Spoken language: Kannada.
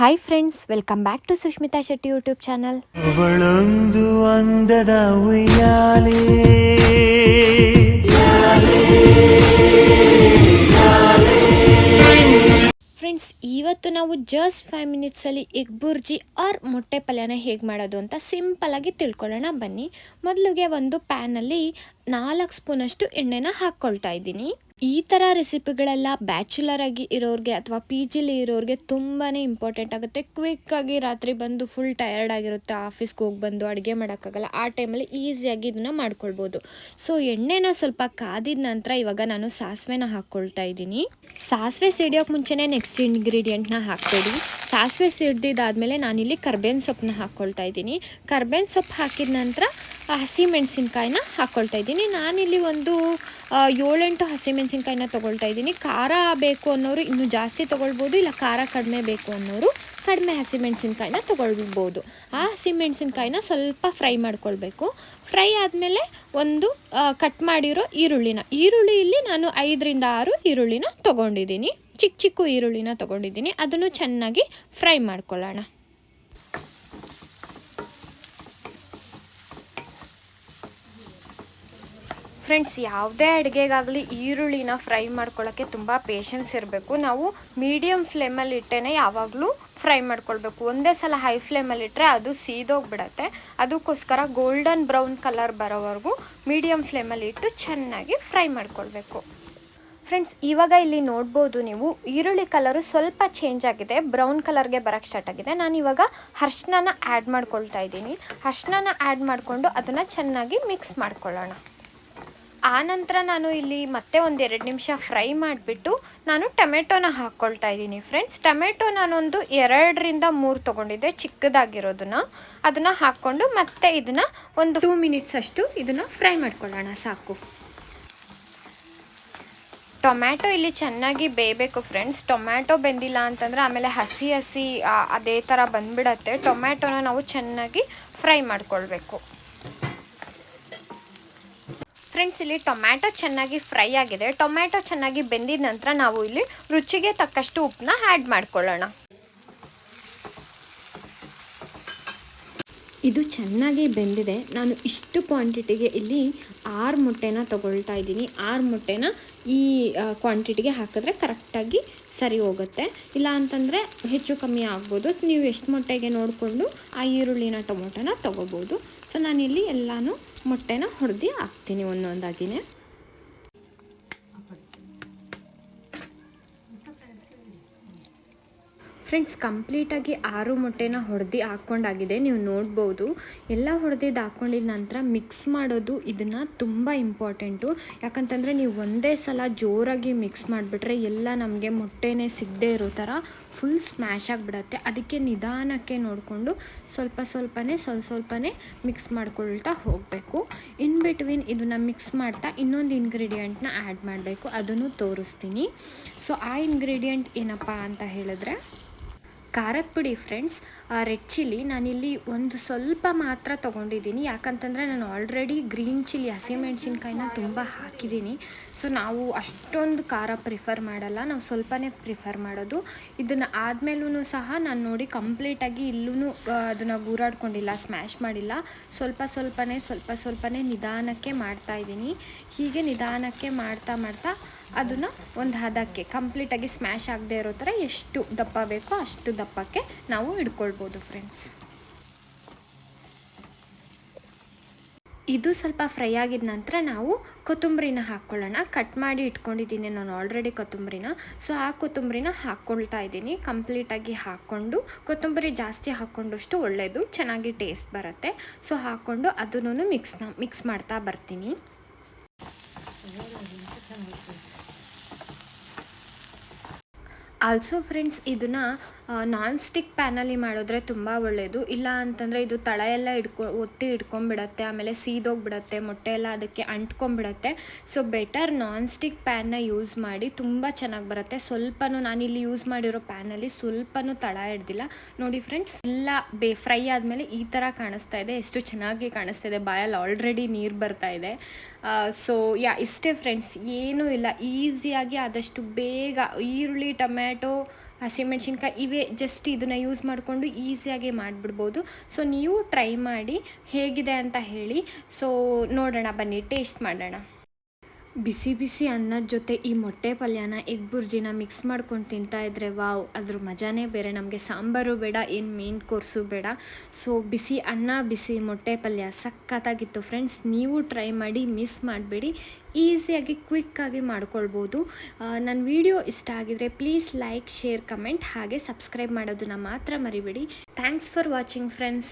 Hi friends welcome back to Sushmita Shetty YouTube channel ಅವಳೊಂದು ಅಂದದ ಉಯ್ಯಾಲೆ ಫ್ರೆಂಡ್ಸ್ ಇವತ್ತು ನಾವು ಜಸ್ಟ್ ಫೈವ್ ಮಿನಿಟ್ಸಲ್ಲಿ ಎಗ್ ಬುರ್ಜಿ ಆರ್ ಮೊಟ್ಟೆ ಪಲ್ಯನ ಹೇಗೆ ಮಾಡೋದು ಅಂತ ಸಿಂಪಲಾಗಿ ತಿಳ್ಕೊಳ್ಳೋಣ. ಬನ್ನಿ. ಮೊದಲಿಗೆ ಒಂದು ಪ್ಯಾನಲ್ಲಿ ನಾಲ್ಕು ಸ್ಪೂನಷ್ಟು ಎಣ್ಣೆನ ಹಾಕ್ಕೊಳ್ತಾ ಇದ್ದೀನಿ. ಈ ಥರ ರೆಸಿಪಿಗಳೆಲ್ಲ ಬ್ಯಾಚುಲರ್ ಆಗಿ ಇರೋರಿಗೆ ಅಥವಾ ಪಿ ಜಿಲಿ ಇರೋರಿಗೆ ತುಂಬಾ ಇಂಪಾರ್ಟೆಂಟ್ ಆಗುತ್ತೆ. ಕ್ವಿಕ್ಕಾಗಿ ರಾತ್ರಿ ಬಂದು ಫುಲ್ ಟಯರ್ಡ್ ಆಗಿರುತ್ತೆ ಆಫೀಸ್ಗೆ ಹೋಗಿ ಬಂದು ಅಡುಗೆ ಮಾಡೋಕ್ಕಾಗಲ್ಲ, ಆ ಟೈಮಲ್ಲಿ ಈಸಿಯಾಗಿ ಇದನ್ನು ಮಾಡ್ಕೊಳ್ಬೋದು. ಸೊ ಎಣ್ಣೆನ ಸ್ವಲ್ಪ ಕಾದಿದ ನಂತರ ಇವಾಗ ನಾನು ಸಾಸಿವೆನ ಹಾಕ್ಕೊಳ್ತಾ ಇದ್ದೀನಿ. ಸಾಸಿವೆ ಸಿಡಿಯೋಕ್ಕೆ ಮುಂಚೆನೇ ನೆಕ್ಸ್ಟ್ ಇಂಗ್ರೀಡಿಯೆಂಟ್ನ ಹಾಕ್ಬೇಡಿ. ಸಾಸಿವೆ ಸಿಡ್ದಿದ್ದಾದಮೇಲೆ ನಾನಿಲ್ಲಿ ಕರ್ಬೇವಿನ ಸೊಪ್ಪನ್ನ ಹಾಕ್ಕೊಳ್ತಾ ಇದ್ದೀನಿ. ಕರ್ಬೇವಿನ ಸೊಪ್ಪು ಹಾಕಿದ ನಂತರ ಹಸಿ ಮೆಣಸಿನ್ಕಾಯಿನ ಹಾಕ್ಕೊಳ್ತಾ ಇದ್ದೀನಿ. ನಾನಿಲ್ಲಿ ಒಂದು ಏಳೆಂಟು ಹಸಿ ಮೆಣಸಿನ್ಕಾಯಿನ ತೊಗೊಳ್ತಾ ಇದ್ದೀನಿ. ಖಾರ ಬೇಕು ಅನ್ನೋರು ಇನ್ನೂ ಜಾಸ್ತಿ ತೊಗೊಳ್ಬೋದು, ಇಲ್ಲ ಖಾರ ಕಡಿಮೆ ಬೇಕು ಅನ್ನೋರು ಕಡಿಮೆ ಹಸಿ ಮೆಣಸಿನ್ಕಾಯಿನ ತೊಗೊಳ್ಬೋದು. ಆ ಹಸಿ ಮೆಣಸಿನ್ಕಾಯಿನ ಸ್ವಲ್ಪ ಫ್ರೈ ಮಾಡ್ಕೊಳ್ಬೇಕು. ಫ್ರೈ ಆದಮೇಲೆ ಒಂದು ಕಟ್ ಮಾಡಿರೋ ಈರುಳ್ಳಿನ. ಈರುಳ್ಳಿ ಇಲ್ಲಿ ನಾನು ಐದರಿಂದ ಆರು ಈರುಳ್ಳಿನ ತೊಗೊಂಡಿದ್ದೀನಿ. ಚಿಕ್ಕ ಚಿಕ್ಕ ಈರುಳ್ಳಿನ ತೊಗೊಂಡಿದ್ದೀನಿ. ಅದನ್ನು ಚೆನ್ನಾಗಿ ಫ್ರೈ ಮಾಡ್ಕೊಳ್ಳೋಣ. ಫ್ರೆಂಡ್ಸ್, ಯಾವುದೇ ಅಡುಗೆಗಾಗಲಿ ಈರುಳ್ಳಿನ ಫ್ರೈ ಮಾಡ್ಕೊಳ್ಳೋಕ್ಕೆ ತುಂಬ ಪೇಷನ್ಸ್ ಇರಬೇಕು. ನಾವು ಮೀಡಿಯಮ್ ಫ್ಲೇಮಲ್ಲಿ ಇಟ್ಟೇ ಯಾವಾಗಲೂ ಫ್ರೈ ಮಾಡ್ಕೊಳ್ಬೇಕು. ಒಂದೇ ಸಲ ಹೈ ಫ್ಲೇಮಲ್ಲಿ ಇಟ್ಟರೆ ಅದು ಸೀದೋಗ್ಬಿಡತ್ತೆ. ಅದಕ್ಕೋಸ್ಕರ ಗೋಲ್ಡನ್ ಬ್ರೌನ್ ಕಲರ್ ಬರೋವರೆಗೂ ಮೀಡಿಯಮ್ ಫ್ಲೇಮಲ್ಲಿ ಇಟ್ಟು ಚೆನ್ನಾಗಿ ಫ್ರೈ ಮಾಡ್ಕೊಳ್ಬೇಕು. ಫ್ರೆಂಡ್ಸ್, ಇವಾಗ ಇಲ್ಲಿ ನೋಡ್ಬೋದು ನೀವು ಈರುಳ್ಳಿ ಕಲರು ಸ್ವಲ್ಪ ಚೇಂಜ್ ಆಗಿದೆ. ಬ್ರೌನ್ ಕಲರ್ಗೆ ಬರೋಕ್ಕೆ ಸ್ಟಾರ್ಟ್ ಆಗಿದೆ. ನಾನು ಇವಾಗ ಅರ್ಶಿನ ಆ್ಯಡ್ ಮಾಡ್ಕೊಳ್ತಾ ಇದ್ದೀನಿ. ಅರ್ಶಿನ ಆ್ಯಡ್ ಮಾಡಿಕೊಂಡು ಅದನ್ನು ಚೆನ್ನಾಗಿ ಮಿಕ್ಸ್ ಮಾಡ್ಕೊಳ್ಳೋಣ. ಆನಂತರ ನಾನು ಇಲ್ಲಿ ಮತ್ತೆ ಒಂದು ಎರಡು ನಿಮಿಷ ಫ್ರೈ ಮಾಡಿಬಿಟ್ಟು ನಾನು ಟೊಮೆಟೊನ ಹಾಕ್ಕೊಳ್ತಾ ಇದ್ದೀನಿ ಫ್ರೆಂಡ್ಸ್. ಟೊಮೆಟೊ ನಾನೊಂದು ಎರಡರಿಂದ ಮೂರು ತೊಗೊಂಡಿದ್ದೆ, ಚಿಕ್ಕದಾಗಿರೋದನ್ನ. ಅದನ್ನು ಹಾಕ್ಕೊಂಡು ಮತ್ತೆ ಇದನ್ನು ಒಂದು ಟೂ ಮಿನಿಟ್ಸ್ ಅಷ್ಟು ಇದನ್ನು ಫ್ರೈ ಮಾಡ್ಕೊಳ್ಳೋಣ, ಸಾಕು. ಟೊಮ್ಯಾಟೊ ಇಲ್ಲಿ ಚೆನ್ನಾಗಿ ಬೇಯಬೇಕು ಫ್ರೆಂಡ್ಸ್. ಟೊಮ್ಯಾಟೊ ಬೆಂದಿಲ್ಲ ಅಂತಂದರೆ ಆಮೇಲೆ ಹಸಿ ಹಸಿ ಅದೇ ಥರ ಬಂದ್ಬಿಡತ್ತೆ. ಟೊಮ್ಯಾಟೊನ ನಾವು ಚೆನ್ನಾಗಿ ಫ್ರೈ ಮಾಡ್ಕೊಳ್ಬೇಕು. ಫ್ರೆಂಡ್ಸ್ ಇಲ್ಲಿ ಟೊಮ್ಯಾಟೊ ಚೆನ್ನಾಗಿ ಫ್ರೈ ಆಗಿದೆ. ಟೊಮ್ಯಾಟೊ ಚೆನ್ನಾಗಿ ಬೆಂದಿದ ನಂತರ ನಾವು ಇಲ್ಲಿ ರುಚಿಗೆ ತಕ್ಕಷ್ಟು ಉಪ್ಪನ್ನ ಆ್ಯಡ್ ಮಾಡ್ಕೊಳ್ಳೋಣ. ಇದು ಚೆನ್ನಾಗಿ ಬೆಂದಿದೆ. ನಾನು ಇಷ್ಟು ಕ್ವಾಂಟಿಟಿಗೆ ಇಲ್ಲಿ ಆರು ಮೊಟ್ಟೆನ ತಗೊಳ್ತಾ ಇದ್ದೀನಿ. ಆರು ಮೊಟ್ಟೆನ ಈ ಕ್ವಾಂಟಿಟಿಗೆ ಹಾಕಿದ್ರೆ ಕರೆಕ್ಟಾಗಿ ಸರಿ ಹೋಗುತ್ತೆ. ಇಲ್ಲ ಅಂತಂದರೆ ಹೆಚ್ಚು ಕಮ್ಮಿ ಆಗ್ಬೋದು. ನೀವು ಎಷ್ಟು ಮೊಟ್ಟೆಗೆ ನೋಡಿಕೊಂಡು ಆ ಈರುಳ್ಳಿನ ಟೊಮೊಟೊನ ತೊಗೋಬೋದು. ಸೊ ನಾನಿಲ್ಲಿ ಎಲ್ಲನೂ ಮೊಟ್ಟೆನ ಹೊಡೆದು ಹಾಕ್ತೀನಿ ಒಂದೊಂದಾಗಿನೇ. ಫ್ರೆಂಡ್ಸ್, ಕಂಪ್ಲೀಟಾಗಿ ಆರು ಮೊಟ್ಟೆನ ಹೊಡೆದು ಹಾಕ್ಕೊಂಡಾಗಿದೆ. ನೀವು ನೋಡ್ಬೋದು, ಎಲ್ಲ ಹೊಡೆದಿದ್ದು ಹಾಕ್ಕೊಂಡಿದ ನಂತರ ಮಿಕ್ಸ್ ಮಾಡೋದು ಇದನ್ನು ತುಂಬ ಇಂಪಾರ್ಟೆಂಟು ಯಾಕಂತಂದರೆ ನೀವು ಒಂದೇ ಸಲ ಜೋರಾಗಿ ಮಿಕ್ಸ್ ಮಾಡಿಬಿಟ್ರೆ ಎಲ್ಲ ನಮಗೆ ಮೊಟ್ಟೆನೇ ಸಿಗದೆ ಇರೋ ಥರ ಫುಲ್ ಸ್ಮ್ಯಾಶ್ ಆಗಿಬಿಡತ್ತೆ. ಅದಕ್ಕೆ ನಿಧಾನಕ್ಕೆ ನೋಡಿಕೊಂಡು ಸ್ವಲ್ಪ ಸ್ವಲ್ಪನೇ ಸ್ವಲ್ಪ ಸ್ವಲ್ಪನೇ ಮಿಕ್ಸ್ ಮಾಡ್ಕೊಳ್ತಾ ಹೋಗಬೇಕು. ಇನ್ ಬಿಟ್ವೀನ್ ಇದನ್ನು ಮಿಕ್ಸ್ ಮಾಡ್ತಾ ಇನ್ನೊಂದು ಇಂಗ್ರೀಡಿಯೆಂಟ್ನ ಆ್ಯಡ್ ಮಾಡಬೇಕು. ಅದನ್ನು ತೋರಿಸ್ತೀನಿ. ಸೊ ಆ ಇಂಗ್ರೀಡಿಯೆಂಟ್ ಏನಪ್ಪ ಅಂತ ಹೇಳಿದ್ರೆ ಖಾರದ ಪುಡಿ ಫ್ರೆಂಡ್ಸ್ ರೆಡ್ ಚಿಲ್ಲಿ ನಾನಿಲ್ಲಿ ಒಂದು ಸ್ವಲ್ಪ ಮಾತ್ರ ತೊಗೊಂಡಿದ್ದೀನಿ. ಯಾಕಂತಂದರೆ ನಾನು ಆಲ್ರೆಡಿ ಗ್ರೀನ್ ಚಿಲ್ಲಿ ಹಸಿಮೆಣ್ಸಿನ್ಕಾಯಿನ ತುಂಬ ಹಾಕಿದ್ದೀನಿ. ಸೊ ನಾವು ಅಷ್ಟೊಂದು ಖಾರ ಪ್ರಿಫರ್ ಮಾಡಲ್ಲ. ನಾವು ಸ್ವಲ್ಪನೇ ಪ್ರಿಫರ್ ಮಾಡೋದು. ಇದನ್ನು ಆದಮೇಲೂ ಸಹ ನಾನು ನೋಡಿ ಕಂಪ್ಲೀಟಾಗಿ ಇಲ್ಲೂ ಅದನ್ನು ಗೂರಾಡ್ಕೊಂಡಿಲ್ಲ ಸ್ಮ್ಯಾಶ್ ಮಾಡಿಲ್ಲ. ಸ್ವಲ್ಪ ಸ್ವಲ್ಪನೇ ಸ್ವಲ್ಪ ಸ್ವಲ್ಪನೇ ನಿಧಾನಕ್ಕೆ ಮಾಡ್ತಾ ಇದ್ದೀನಿ. ಹೀಗೆ ನಿಧಾನಕ್ಕೆ ಮಾಡ್ತಾ ಮಾಡ್ತಾ ಅದನ್ನು ಒಂದು ಹದಕ್ಕೆ ಕಂಪ್ಲೀಟಾಗಿ ಸ್ಮ್ಯಾಶ್ ಆಗದೆ ಇರೋ ಥರ ಎಷ್ಟು ದಪ್ಪ ಬೇಕೋ ಅಷ್ಟು ದಪ್ಪಕ್ಕೆ ನಾವು ಇಡ್ಕೊಳ್ಬೋದು ಫ್ರೆಂಡ್ಸ್ ಇದು ಸ್ವಲ್ಪ ಫ್ರೈ ಆಗಿದ ನಂತರ ನಾವು ಕೊತ್ತಂಬರಿನ ಹಾಕ್ಕೊಳ್ಳೋಣ ಕಟ್ ಮಾಡಿ ಇಟ್ಕೊಂಡಿದ್ದೀನಿ ನಾನು ಆಲ್ರೆಡಿ ಕೊತ್ತಂಬರಿನ. ಸೊ ಆ ಕೊತ್ತಂಬರಿನ ಹಾಕ್ಕೊಳ್ತಾ ಇದ್ದೀನಿ. ಕಂಪ್ಲೀಟಾಗಿ ಹಾಕ್ಕೊಂಡು ಕೊತ್ತಂಬರಿ ಜಾಸ್ತಿ ಹಾಕ್ಕೊಂಡಷ್ಟು ಒಳ್ಳೆಯದು ಚೆನ್ನಾಗಿ ಟೇಸ್ಟ್ ಬರುತ್ತೆ. ಸೊ ಹಾಕ್ಕೊಂಡು ಅದನ್ನು ಮಿಕ್ಸ್ನ ಮಿಕ್ಸ್ ಮಾಡ್ತಾ ಬರ್ತೀನಿ. ಆಲ್ಸೋ ಫ್ರೆಂಡ್ಸ್ ಇದನ್ನು ನಾನ್ ಸ್ಟಿಕ್ ಪ್ಯಾನಲ್ಲಿ ಮಾಡಿದ್ರೆ ತುಂಬ ಒಳ್ಳೆಯದು ಇಲ್ಲ ಅಂತಂದರೆ ಇದು ತಳ ಎಲ್ಲ ಇಡ್ಕೊ ಒತ್ತಿ ಇಟ್ಕೊಂಡ್ಬಿಡತ್ತೆ ಆಮೇಲೆ ಸೀದೋಗ್ಬಿಡತ್ತೆ, ಮೊಟ್ಟೆ ಎಲ್ಲ ಅದಕ್ಕೆ ಅಂಟ್ಕೊಂಡ್ಬಿಡತ್ತೆ. ಸೊ ಬೆಟರ್ ನಾನ್ ಸ್ಟಿಕ್ ಪ್ಯಾನ್ನ ಯೂಸ್ ಮಾಡಿ ತುಂಬ ಚೆನ್ನಾಗಿ ಬರುತ್ತೆ. ಸ್ವಲ್ಪನೂ ನಾನಿಲ್ಲಿ ಯೂಸ್ ಮಾಡಿರೋ ಪ್ಯಾನಲ್ಲಿ ಸ್ವಲ್ಪನೂ ತಳ ಹಿಡ್ದಿಲ್ಲ. ನೋಡಿ ಫ್ರೆಂಡ್ಸ್ ಎಲ್ಲ ಬೇ ಫ್ರೈ ಆದಮೇಲೆ ಈ ಥರ ಕಾಣಿಸ್ತಾ ಇದೆ. ಎಷ್ಟು ಚೆನ್ನಾಗಿ ಕಾಣಿಸ್ತಾ ಇದೆ. ಬಾಯಲ್ಲಿ ಆಲ್ರೆಡಿ ನೀರು ಬರ್ತಾ ಇದೆ. ಸೊ ಯಾ ಇಷ್ಟೇ ಫ್ರೆಂಡ್ಸ್ ಏನೂ ಇಲ್ಲ. ಈಸಿಯಾಗಿ ಆದಷ್ಟು ಬೇಗ ಈರುಳ್ಳಿ, ಟೊಮ್ಯಾಟೊ ಹಸಿಮೆಣ್ಸಿನ್ಕಾಯಿ ಇವೇ ಜಸ್ಟ್ ಇದನ್ನು ಯೂಸ್ ಮಾಡಿಕೊಂಡು ಈಸಿಯಾಗಿ ಮಾಡಿಬಿಡ್ಬೋದು. ಸೊ ನೀವು ಟ್ರೈ ಮಾಡಿ ಹೇಗಿದೆ ಅಂತ ಹೇಳಿ. ಸೊ ನೋಡೋಣ ಬನ್ನಿ ಟೇಸ್ಟ್ ಮಾಡೋಣ. ಬಿಸಿ ಬಿಸಿ ಅನ್ನದ ಜೊತೆ ಈ ಮೊಟ್ಟೆ ಪಲ್ಯನ ಎಗ್ ಬುರ್ಜಿನ ಮಿಕ್ಸ್ ಮಾಡ್ಕೊಂಡು ತಿಂತಾ ಇದ್ರೆ ವಾವ್, ಅದ್ರ ಮಜಾನೇ ಬೇರೆ. ನಮಗೆ ಸಾಂಬಾರು ಬೇಡ, ಏನು ಮೇನ್ ಕೋರ್ಸು ಬೇಡ. ಸೊ ಬಿಸಿ ಅನ್ನ, ಬಿಸಿ ಮೊಟ್ಟೆ ಪಲ್ಯ ಸಖತ್ತಾಗಿತ್ತು ಫ್ರೆಂಡ್ಸ್ ನೀವು ಟ್ರೈ ಮಾಡಿ ಮಿಸ್ ಮಾಡಬೇಡಿ. ಈಸಿಯಾಗಿ ಕ್ವಿಕ್ಕಾಗಿ ಮಾಡ್ಕೊಳ್ಬೋದು. ನನ್ನ ವಿಡಿಯೋ ಇಷ್ಟ ಆಗಿದ್ರೆ ಪ್ಲೀಸ್ ಲೈಕ್ ಶೇರ್ ಕಮೆಂಟ್ ಹಾಗೆ ಸಬ್ಸ್ಕ್ರೈಬ್ ಮಾಡೋದನ್ನ ಮಾತ್ರ ಮರಿಬೇಡಿ. Thanks for watching friends